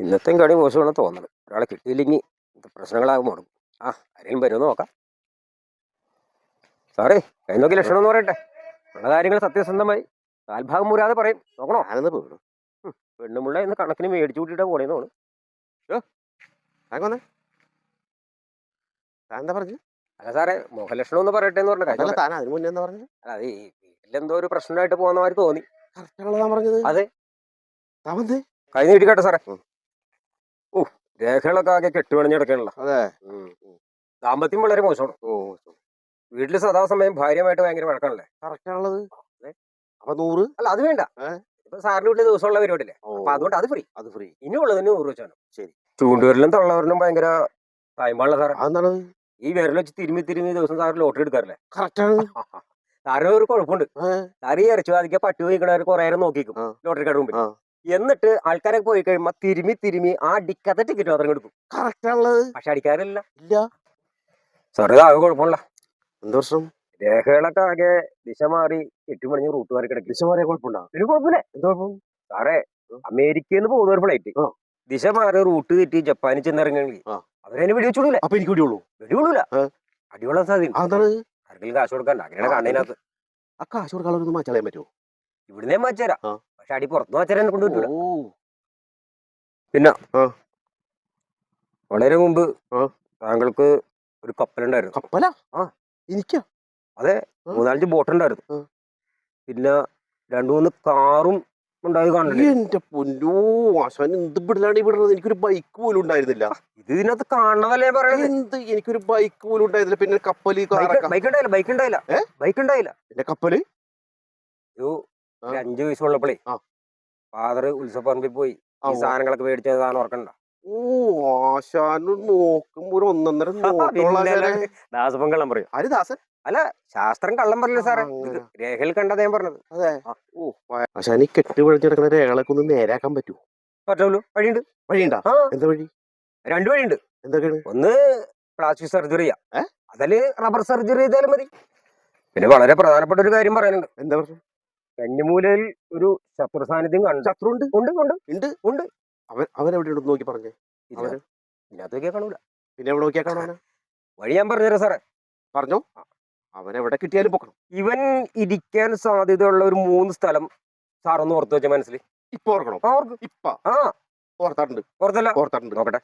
ഇന്നത്തെ കളി മോശമാണ് തോന്നുന്നത് ഒരാളെ കിട്ടിയില്ലെങ്കിൽ പ്രശ്നങ്ങളാകും മുടങ്ങും ആ ആരെങ്കിലും വരുമെന്ന് നോക്കാം. സാറേ കൈ നോക്കി ലക്ഷണം എന്ന് പറയട്ടെ. ഉള്ള കാര്യങ്ങൾ സത്യസന്ധമായി. കാൽഭാഗം മൂരാതെ പറയും. നോക്കണോ? ആനന്ദ പോകണം പെണ്ണുമുള്ള ഇന്ന് കണക്കിന് മേടിച്ചു കൂട്ടിയിട്ട് പോണേന്ന് തോന്നുന്നു. എന്താ പറഞ്ഞത് അല്ല സാറേ മോഹലക്ഷണം എന്ന് പറയട്ടെ എന്ന് പറഞ്ഞ പറഞ്ഞു താൻ അതിന് മുന്നേ എന്താ പറഞ്ഞത്? അത് വീട്ടിലെന്തോ ഒരു പ്രശ്നമായിട്ട് പോകുന്ന മാതിരി തോന്നി. പറഞ്ഞത്. അതെ. കൈ നീട്ടിക്കട്ടെ സാറേ. ഓ രേഖകളൊക്കെ ആകെ കെട്ടുപണിഞ്ഞെടുക്കണല്ലോ അതെ. ദാമ്പത്യം വളരെ മോശമാണ്. ഓ വീട്ടിൽ സദാസമയം ഭാര്യമായിട്ട് ഭയങ്കര വഴക്കാണല്ലേ? കറക്റ്റാണുള്ളത്. അപ്പൊ നൂറ്? അല്ല അത് വേണ്ട? ഇപ്പൊ സാറിന്റെ വീട്ടിൽ ദിവസമുള്ള പരിപാടിയില്ലേ? അപ്പൊ അതുകൊണ്ട് അത് ഫ്രീ. അത് ഫ്രീ. ഇനി ഉള്ളതിന് നൂറ് വെച്ചാണ്. ശരി. ചൂണ്ടുവരലും തള്ളവരലും ഭയങ്കര ടൈമുള്ള സാറേ. അതെന്താണ്? ഈ വിരൽ വെച്ച് തിരുമ്മി തിരുമ്മി ദിവസം സാറ് ലോട്ടറി എടുക്കാറില്ലേ? കറക്റ്റാണ്. സാറിന് ഒരു കുഴപ്പമുണ്ട്. സാറ് ഈ ഇറച്ചു ബാധിക്ക പട്ടി വഹിക്കണവർ കുറെ നേരം നോക്കിക്കും. ലോട്ടറി കാർഡ് മുമ്പിൽ. എന്നിട്ട് ആൾക്കാരെ പോയി കഴിയുമ്പോ തിരുമി തിരുമി ആ അടിക്കാത്ത ടിക്കറ്റ് മാത്രം കൊടുക്കും. കറക്റ്റാണുള്ളത് പക്ഷെ അടിക്കാറില്ല ഇല്ല. സാറ് ആകെ കുഴപ്പമില്ല. എന്ത് വർഷം രേഖകളൊക്കെ ആകെ ദിശ മാറി എട്ടുമണി റൂട്ട് മാറി കിടക്കും. ദിശ മാറിയ കുഴപ്പമുണ്ടോ? ഒരു കുഴപ്പമില്ല. എന്ത് കുഴപ്പം? സാറേ അമേരിക്കയിൽ നിന്ന് പോകുന്ന ഒരു ഫ്ലൈറ്റ് ദിശ മാറി റൂട്ട് തെറ്റി ജപ്പാനിൽ ചെന്നിറങ്ങണമെങ്കിൽ ആ. അവരതിനെ വെടിവെച്ചോളൂല അപ്പൊ എനിക്ക് കൂടിയുള്ളൂ വെടികൊള്ളൂല ആ. അടികൊള്ളാൻ സാധ്യത ആർക്കെങ്കിലും കാശ് കൊടുക്കണ്ട അങ്ങനെയാണ് കണ്ണതിനകത്ത് ആ കാശ് കൊടുക്കാനൊന്നും മാറ്റാൻ പറ്റുമോ? ഇവിടുന്നേ മാച്ചേരാ. ആ. പുറത്തു അടി പുറത്ത് മാച്ചേരാൻ കൊണ്ട് പറ്റൂല. ഓ. വളരെ മുമ്പ്. താങ്കൾക്ക് ഒരു കപ്പലുണ്ടായിരുന്നു കപ്പല? ആ. എനിക്കാ? അതെ മൂന്നാലഞ്ച് ബോട്ട് ഉണ്ടായിരുന്നു. പിന്നെ രണ്ടു മൂന്ന് കാറും ഉണ്ടായി കാണില്ലേ എന്റെ പൊന്നോ ആശാൻ എന്ത് വിടലാണ് ഈ വിടുന്നത് എനിക്കൊരു ബൈക്ക് പോലും ഉണ്ടായിരുന്നില്ല. ഇത് ഇതിനകത്ത് കാണുന്നതല്ലേ പറയുന്നത് എന്ത്? എനിക്കൊരു ബൈക്ക് പോലും ഉണ്ടായിരുന്നില്ല. പിന്നെ കപ്പൽ ബൈക്ക് ഉണ്ടായില്ല ബൈക്ക് ഉണ്ടായില്ല? ബൈക്ക് ഉണ്ടായില്ല. പിന്നെ കപ്പൽ? ഒരു അഞ്ചു വയസ്സുള്ളപ്പോഴേ. ഫാദർ ഉത്സവപ്പറമ്പിൽ പോയി ഈ സാധനങ്ങളൊക്കെ മേടിച്ച സാധനം ഓർക്കണ്ട ഓ ആശാൻ നോക്കുമ്പോ ഒരു ഒന്നൊന്നര ആശാനെ. ദാസപ്പൻ കള്ളം പറയും. ഹരിദാസൻ അല്ല ശാസ്ത്രം കള്ളം പറയില്ല സാറേ? രേഖയിൽ കണ്ടതാ ഞാൻ പറഞ്ഞത്. അതെ. ഓ ആശാൻ ഈ കെട്ട് പിഴച്ചെടുക്കുന്ന രേഖകളൊക്കെ ഒന്ന് നേരാക്കാൻ പറ്റുമോ പറ്റുള്ളൂ വഴിയുണ്ട്. വഴിയുണ്ടാ? എന്താ വഴി? രണ്ടു വഴിയുണ്ട്. എന്തൊക്കെയാണ്? ഒന്ന് പ്ലാസ്റ്റിക് സർജറി ചെയ്യാം? അതിൽ റബ്ബർ സർജറി ചെയ്താലും മതി. പിന്നെ വളരെ പ്രധാനപ്പെട്ട ഒരു കാര്യം പറയാനുണ്ട്. എന്താ പ്രശ്നം? കന്നിമൂലയിൽ ഒരു ശത്രു സാന്നിധ്യം കണ്ടു. ശത്രു ഉണ്ട് ഉണ്ട്. ഉണ്ട്? ഉണ്ട്. ഉണ്ട്. അവൻ അവൻ എവിടെ ഉണ്ടെന്ന് നോക്കി പറഞ്ഞേ. അവന്? നോക്കിയാൽ കാണൂല. പിന്നെ എവിടെ നോക്കിയാ കാണാനാ വഴി ഞാൻ പറഞ്ഞുതരാം സാറേ. പറഞ്ഞോ? അവൻ എവിടെ കിട്ടിയാലും പൊക്കണം. ഇവൻ ഇരിക്കാൻ സാധ്യതയുള്ള ഒരു മൂന്ന് സ്ഥലം സാറൊന്ന് ഓർത്ത് വെച്ച മനസ്സിൽ. ഇപ്പൊ ഓർക്കണം? ആ ഓർക്ക്. ഇപ്പൊ? ആ. ഓർത്താട്ടുണ്ട്. ഓർത്തല്ല. ഓർത്താട്ടുണ്ട്. നോക്കട്ടെ.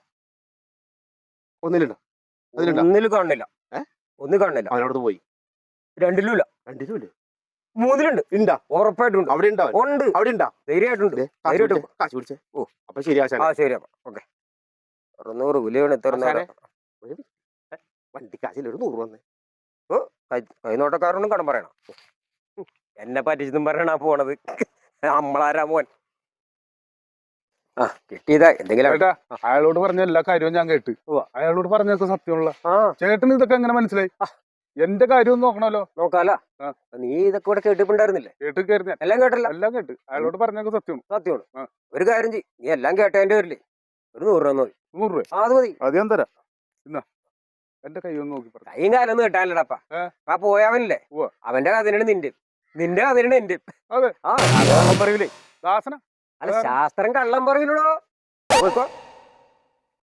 ഒന്നിലുണ്ടോ? ഒന്നിൽ കാണില്ല ഏ? ഒന്നും കാണില്ല അവനവിടെ പോയി. രണ്ടിലും ഇല്ല രണ്ടിലും ഇല്ലേ മൂന്നിലുണ്ട്. ഉണ്ടാ. ഉറപ്പായിട്ടുണ്ട് അവിടെ ഉണ്ടോ. ഉണ്ട് അവിടെ ഉണ്ടാ ധൈര്യമായിട്ടുണ്ട് ധൈര്യമായിട്ട് പിടിച്ചേ, കാശ് പിടിച്ചേ ഓ. അപ്പൊ ശരി ആശാൻ ആ ശരി അപ്പൊ. ഓക്കെ. അറുന്നൂറ് വിലയാണ്. വണ്ടി കാശിൽ ഒരു നൂറ് വന്നേ. ഓ കൈനോട്ടക്കാരനൊന്നും കടം പറയണം. എന്നെ പറ്റിച്ചതും പറയണ പോണത്. നമ്മളാരാ മോൻ? ആ കിട്ടിയതാ. എന്തെങ്കിലും അയാളോട് പറഞ്ഞ എല്ലാ കാര്യവും ഞാൻ കേട്ട്. അയാളോട് പറഞ്ഞൊക്കെ സത്യമുള്ള ആ. ചേട്ടന് ഇതൊക്കെ എങ്ങനെ മനസ്സിലായി? എന്റെ കാര്യം നോക്കണല്ലോ. നോക്കാല. നീ ഇതൊക്കെ ഇവിടെ കേട്ടിട്ടുണ്ടായിരുന്നില്ലേ? കേട്ട് കയറി ഞാൻ എല്ലാം കേട്ടല്ല. എല്ലാം കേട്ട്. അയാളോട് പറഞ്ഞൊക്കെ സത്യം സത്യമാണ്. ഒരു കാര്യം ചെയ്യ്. നീ എല്ലാം കേട്ടതിന്റെ പേരിൽ ഒരു നൂറ് രൂപ മതി. നൂറ് രൂപ ആ, അത് മതി. അത് ഞാൻ തരാം. എന്റെ കൈ ഒന്ന് നോക്കി പറഞ്ഞു കൈയും കാലൊന്നും കേട്ടാലടാപ്പ ആ പോയവനല്ലേ. അവന്റെ കഥനാണ് നിന്റെ. നിന്റെ കഥനാണ് എന്റെ അതെ. ആ പറയൂലേ. ദാസന. അല്ല ശാസ്ത്രം കള്ളം പറയൂലോ